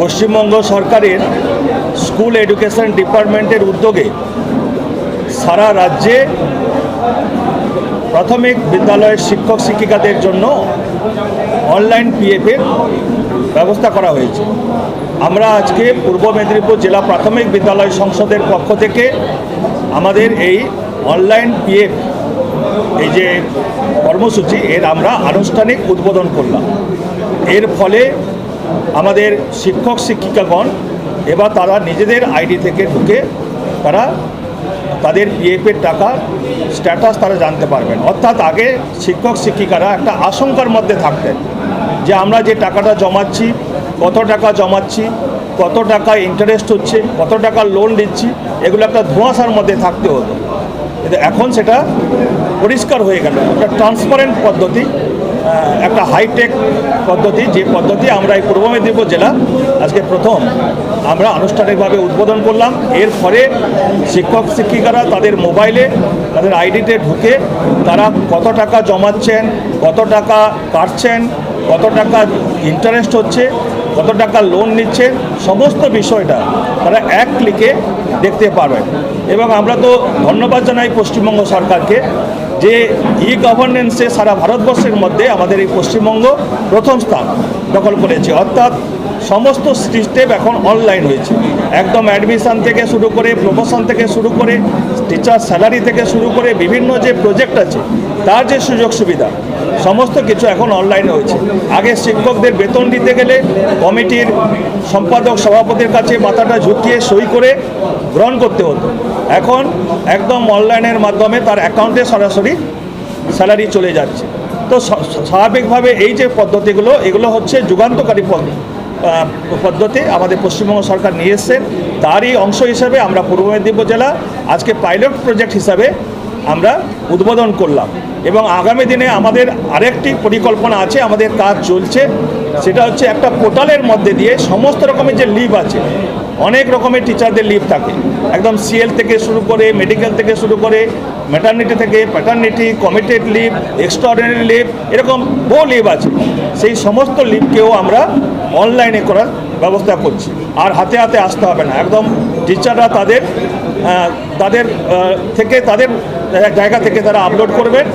পশ্চিমবঙ্গ সরকারের school education ডিপার্টমেন্টের উদ্যোগে সারা রাজ্যে প্রাথমিক বিদ্যালয়ের শিক্ষক শিক্ষিকাদের জন্য অনলাইন পিএফের ব্যবস্থা করা হয়েছে। আমরা আজকে পূর্ব মেদিনীপুর জেলা প্রাথমিক বিদ্যালয় সংসদের পক্ষ থেকে আমাদের এই অনলাইন পিএফ, এই যে কর্মসূচি, এর আমরা আনুষ্ঠানিক উদ্বোধন করলাম। এর ফলে আমাদের শিক্ষক, শিক্ষিকাগণ, এবার তারা নিজেদের আইডি থেকে ঢুকে তারা তাদের পিএফের টাকা স্ট্যাটাস তারা জানতে পারবেন। অর্থাৎ আগে শিক্ষক, শিক্ষিকারা একটা আশঙ্কার মধ্যে থাকতেন যে আমরা যে টাকাটা জমাচ্ছি, কত টাকা জমাচ্ছি, কত টাকা ইন্টারেস্ট হচ্ছে, কত টাকা লোন দিচ্ছি, এগুলো একটা ধোঁয়াশার মধ্যে থাকতে হতো। কিন্তু এখন সেটা পরিষ্কার হয়ে গেল। একটা ট্রান্সপারেন্ট পদ্ধতি একটা হাইটেক পদ্ধতি, যে পদ্ধতি আমরা এই পূর্ব মেদিনীপুর জেলা আজকে প্রথম আমরা আনুষ্ঠানিকভাবে উদ্বোধন করলাম। এর ফলে শিক্ষক, শিক্ষিকারা তাদের মোবাইলে, তাদের আইডিতে ঢুকে তারা কত টাকা জমাচ্ছেন, কত টাকা কাটছেন, কত টাকা ইন্টারেস্ট হচ্ছে, কত টাকা লোন নিচ্ছে সমস্ত বিষয়টা তারা এক ক্লিকে দেখতে পারবেন। এবং আমরা তো ধন্যবাদ জানাই পশ্চিমবঙ্গ সরকারকে যে ই গভর্নেন্সে সারা ভারতবর্ষের মধ্যে আমাদের এই পশ্চিমবঙ্গ প্রথম স্থান দখল করেছে। অর্থাৎ সমস্ত সিস্টেম এখন অনলাইন হয়েছে। একদম অ্যাডমিশন থেকে শুরু করে প্রমোশন থেকে শুরু করে টিচার স্যালারি থেকে শুরু করে বিভিন্ন যে প্রজেক্ট আছে, তার যে সুযোগ সুবিধা, সমস্ত কিছু এখন অনলাইনে হয়েছে। আগে শিক্ষকদের বেতন দিতে গেলে কমিটির সম্পাদক সভাপতির কাছে মাথাটা ঝুঁকিয়ে সই করে গ্রহণ করতে হতো। এখন একদম অনলাইনের মাধ্যমে তার অ্যাকাউন্টে সরাসরি স্যালারি চলে যাচ্ছে। তো স্বাভাবিকভাবে এই যে পদ্ধতিগুলো, এগুলো হচ্ছে যুগান্তকারী পদ্ধতি। পদ্ধতি আমাদের পশ্চিমবঙ্গ সরকার নিয়ে এসছেন তারই অংশ হিসাবে আমরা পূর্ব মেদিনীপুর জেলা আজকে পাইলট প্রজেক্ট হিসাবে আমরা উদ্বোধন করলাম। এবং আগামী দিনে আমাদের আরেকটি পরিকল্পনা আছে, আমাদের কাজ চলছে। সেটা হচ্ছে একটা পোর্টালের মধ্যে দিয়ে সমস্ত রকমের যে লিভ আছে, অনেক রকমের টিচারদের লিভ থাকে। একদম সিএল থেকে শুরু করে মেডিকেল থেকে শুরু করে ম্যাটার্নিটি থেকে paternity committed leave extraordinary leave এরকম বহু লিভ আছে। সেই সমস্ত লিভকেও আমরা অনলাইনে করার ব্যবস্থা করছি। আর হাতে হাতে আসতে হবে না। একদম টিচাররা তাদের তাদের থেকে তাদের জায়গা থেকে তারা আপলোড করবেন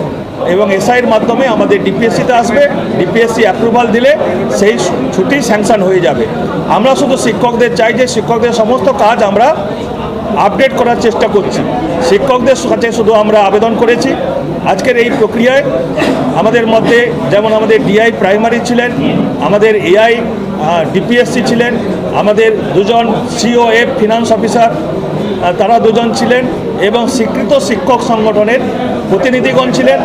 এবং এসআইয়ের মাধ্যমে আমাদের ডিপিএসসিতে আসবে। ডিপিএসসি অ্যাপ্রুভাল দিলে সেই ছুটি স্যাংশন হয়ে যাবে। আমরা শুধু শিক্ষকদের চাই যে শিক্ষকদের সমস্ত কাজ আমরা আপডেট করার চেষ্টা করছি। শিক্ষকদের সাথে শুধু আমরা আবেদন করেছি। আজকের এই প্রক্রিয়ায় আমাদের মধ্যে যেমন আমাদের ডিআই প্রাইমারি ছিলেন, আমাদের এআই ডিপিএসসি ছিলেন, আমাদের দুজন সিওএফ ফিনান্স অফিসার তারা দুজন ছিলেন এবং স্বীকৃত শিক্ষক সংগঠনের প্রতিনিধিগণ ছিলেন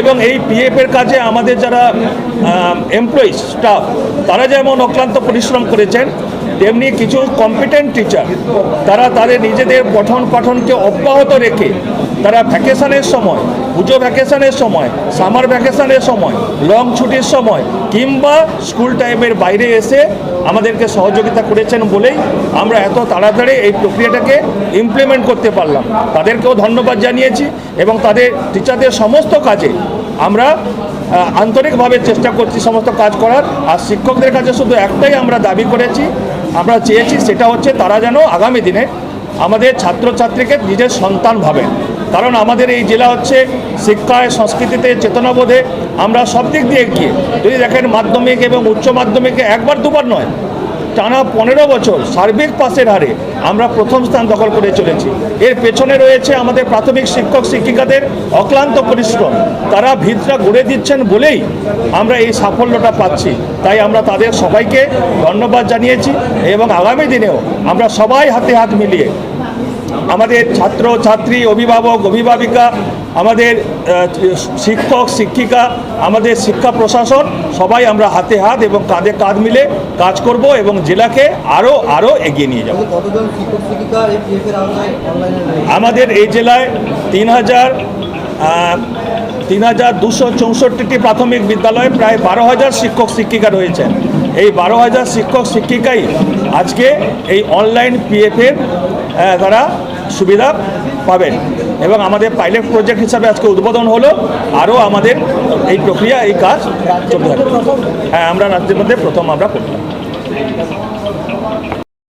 এবং এই পিএফের কাজে আমাদের যারা এমপ্লয়িজ স্টাফ তারা যেমন অক্লান্ত পরিশ্রম করেছেন তেমনি কিছু কম্পিটেন্ট টিচার তারা তাদের নিজেদের পঠন পাঠনকে অব্যাহত রেখে তারা ভ্যাকেশনের সময়, পুজো ভ্যাকেশনের সময় সামার ভ্যাকেশনের সময় লং ছুটির সময় কিংবা স্কুল টাইমের বাইরে এসে আমাদেরকে সহযোগিতা করেছেন বলেই আমরা এত তাড়াতাড়ি এই প্রক্রিয়াটাকে ইমপ্লিমেন্ট করতে পারলাম। তাদেরকেও ধন্যবাদ জানিয়েছি এবং তাদের টিচারদের সমস্ত কাজে আমরা আন্তরিকভাবে চেষ্টা করছি সমস্ত কাজ করার। আর শিক্ষকদের কাছে শুধু একটাই আমরা দাবি করেছি আমরা চেয়েছি সেটা হচ্ছে তারা যেন আগামী দিনে আমাদের ছাত্রছাত্রীকে নিজের সন্তান ভাবেন কারণ আমাদের এই জেলা হচ্ছে শিক্ষায়, সংস্কৃতিতে চেতনাবোধে আমরা সব দিক দিয়ে এগিয়ে। যদি দেখেন মাধ্যমিক এবং উচ্চ মাধ্যমিকে একবার দুবার নয় টানা পনেরো বছর সার্বিক পাসের হারে আমরা প্রথম স্থান দখল করে চলেছি। এর পেছনে রয়েছে আমাদের প্রাথমিক শিক্ষক, শিক্ষিকাদের অক্লান্ত পরিশ্রম। তারা ভিতরা গড়ে দিচ্ছেন বলেই আমরা এই সাফল্যটা পাচ্ছি। তাই আমরা তাদের সবাইকে ধন্যবাদ জানিয়েছি এবং আগামী দিনেও আমরা সবাই হাতে হাত মিলিয়ে আমাদের ছাত্র ছাত্রী অভিভাবক অভিভাবিকা আমাদের শিক্ষক শিক্ষিকা আমাদের শিক্ষা প্রশাসন সবাই আমরা হাতে হাত এবং কাঁধে কাঁধ মিলে কাজ করব এবং জেলাকে আরও আরও এগিয়ে নিয়ে যাব। আমাদের এই জেলায় তিন হাজার তিন হাজার দুশো চৌষট্টিটি প্রাথমিক বিদ্যালয়ে প্রায় বারো হাজার শিক্ষক শিক্ষিকা রয়েছেন। এই বারো হাজার শিক্ষক, শিক্ষিকাই আজকে এই অনলাইন পিএফের তারা সুবিধা পাবেন। এবং আমাদের পাইলট প্রজেক্ট হিসাবে আজকে উদ্বোধন হলো, আরও আমাদের এই প্রক্রিয়া, এই কাজ চলতে থাকবে। হ্যাঁ আমরা রাজ্যের মধ্যে প্রথম আমরা করলাম।